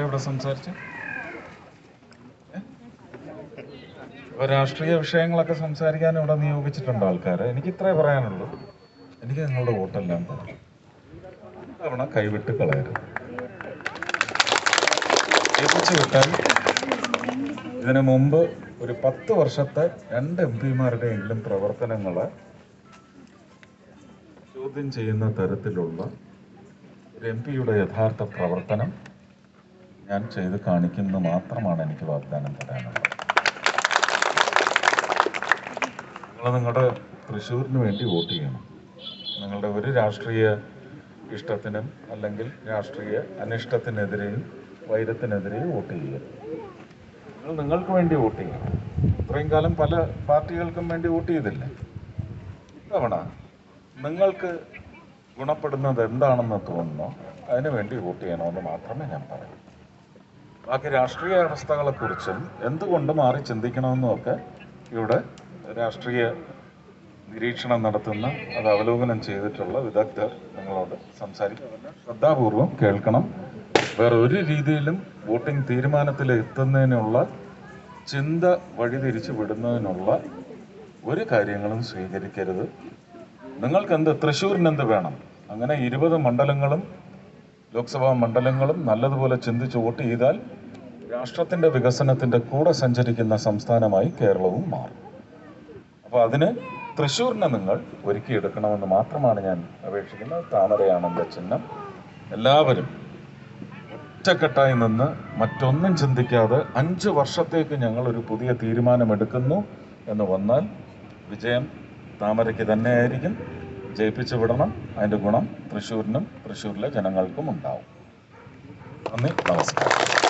ഇവിടെ സംസാരിച്ചു? രാഷ്ട്രീയ വിഷയങ്ങളൊക്കെ സംസാരിക്കാൻ ഇവിടെ നിയോഗിച്ചിട്ടുണ്ട് ആൾക്കാരെ. എനിക്ക് ഇത്രേ പറയാനുള്ളൂ. എനിക്ക് നിങ്ങളുടെ വോട്ടെല്ലാം തരണം തവണ കൈവിട്ട് കളയരുത്. ഇതിനു മുമ്പ് ഒരു പത്ത് വർഷത്തെ രണ്ട് എം പിമാരുടെയെങ്കിലും പ്രവർത്തനങ്ങളെ ചോദ്യം ചെയ്യുന്ന തരത്തിലുള്ള ഒരു എം പിയുടെ യഥാർത്ഥ പ്രവർത്തനം ഞാൻ ചെയ്ത് കാണിക്കുന്നത് മാത്രമാണ് എനിക്ക് വാഗ്ദാനം തരാനുള്ളത്. നിങ്ങൾ നിങ്ങളുടെ തൃശ്ശൂരിന് വേണ്ടി വോട്ട് ചെയ്യണം. നിങ്ങളുടെ ഒരു രാഷ്ട്രീയ ഇഷ്ടത്തിനും അല്ലെങ്കിൽ രാഷ്ട്രീയ അനിഷ്ടത്തിനെതിരെയും വൈരത്തിനെതിരെയും വോട്ട് ചെയ്യുക. നിങ്ങൾ നിങ്ങൾക്ക് വേണ്ടി വോട്ട് ചെയ്യണം. ഇത്രയും കാലം പല പാർട്ടികൾക്കും വേണ്ടി വോട്ട് ചെയ്തില്ലേ? ഇത്തവണ നിങ്ങൾക്ക് ഗുണപ്പെടുന്നത് എന്താണെന്ന് തോന്നുന്നു അതിനു വേണ്ടി വോട്ട് ചെയ്യണമെന്ന് മാത്രമേ ഞാൻ പറയൂ. ബാക്കി രാഷ്ട്രീയ അവസ്ഥകളെക്കുറിച്ചും എന്തുകൊണ്ട് മാറി ചിന്തിക്കണമെന്നൊക്കെ ഇവിടെ രാഷ്ട്രീയ നിരീക്ഷണം നടത്തുന്ന അത് അവലോകനം ചെയ്തിട്ടുള്ള വിദഗ്ധർ നിങ്ങളോട് സംസാരിക്കും. ശ്രദ്ധാപൂർവം കേൾക്കണം. വേറെ ഒരു രീതിയിലും വോട്ടിംഗ് തീരുമാനത്തിൽ എത്തുന്നതിനുള്ള ചിന്ത വഴിതിരിച്ചു വിടുന്നതിനുള്ള ഒരു കാര്യങ്ങളും സ്വീകരിക്കരുത്. നിങ്ങൾക്ക് എന്ത് തൃശ്ശൂരിനെന്ത് വേണം? അങ്ങനെ ഇരുപത് മണ്ഡലങ്ങളും ലോക്സഭാ മണ്ഡലങ്ങളും നല്ലതുപോലെ ചിന്തിച്ച് വോട്ട് ചെയ്താൽ രാഷ്ട്രത്തിന്റെ വികസനത്തിന്റെ കൂടെ സഞ്ചരിക്കുന്ന സംസ്ഥാനമായി കേരളവും മാറും. അപ്പോൾ അതിന് തൃശ്ശൂരിനെ നിങ്ങൾ ഒരുക്കിയെടുക്കണമെന്ന് മാത്രമാണ് ഞാൻ അപേക്ഷിക്കുന്നത്. താമരയാണ് എന്റെ ചിഹ്നം. എല്ലാവരും ഒറ്റക്കെട്ടായി നിന്ന് മറ്റൊന്നും ചിന്തിക്കാതെ അഞ്ച് വർഷത്തേക്ക് ഞങ്ങൾ ഒരു പുതിയ തീരുമാനമെടുക്കുന്നു എന്ന് വന്നാൽ വിജയം താമരയ്ക്ക് തന്നെയായിരിക്കും. ജയിപ്പിച്ചു വിടണം. അതിന്റെ ഗുണം തൃശ്ശൂരിനും തൃശ്ശൂരിലെ ജനങ്ങൾക്കും ഉണ്ടാവും. നന്ദി നമസ്കാരം.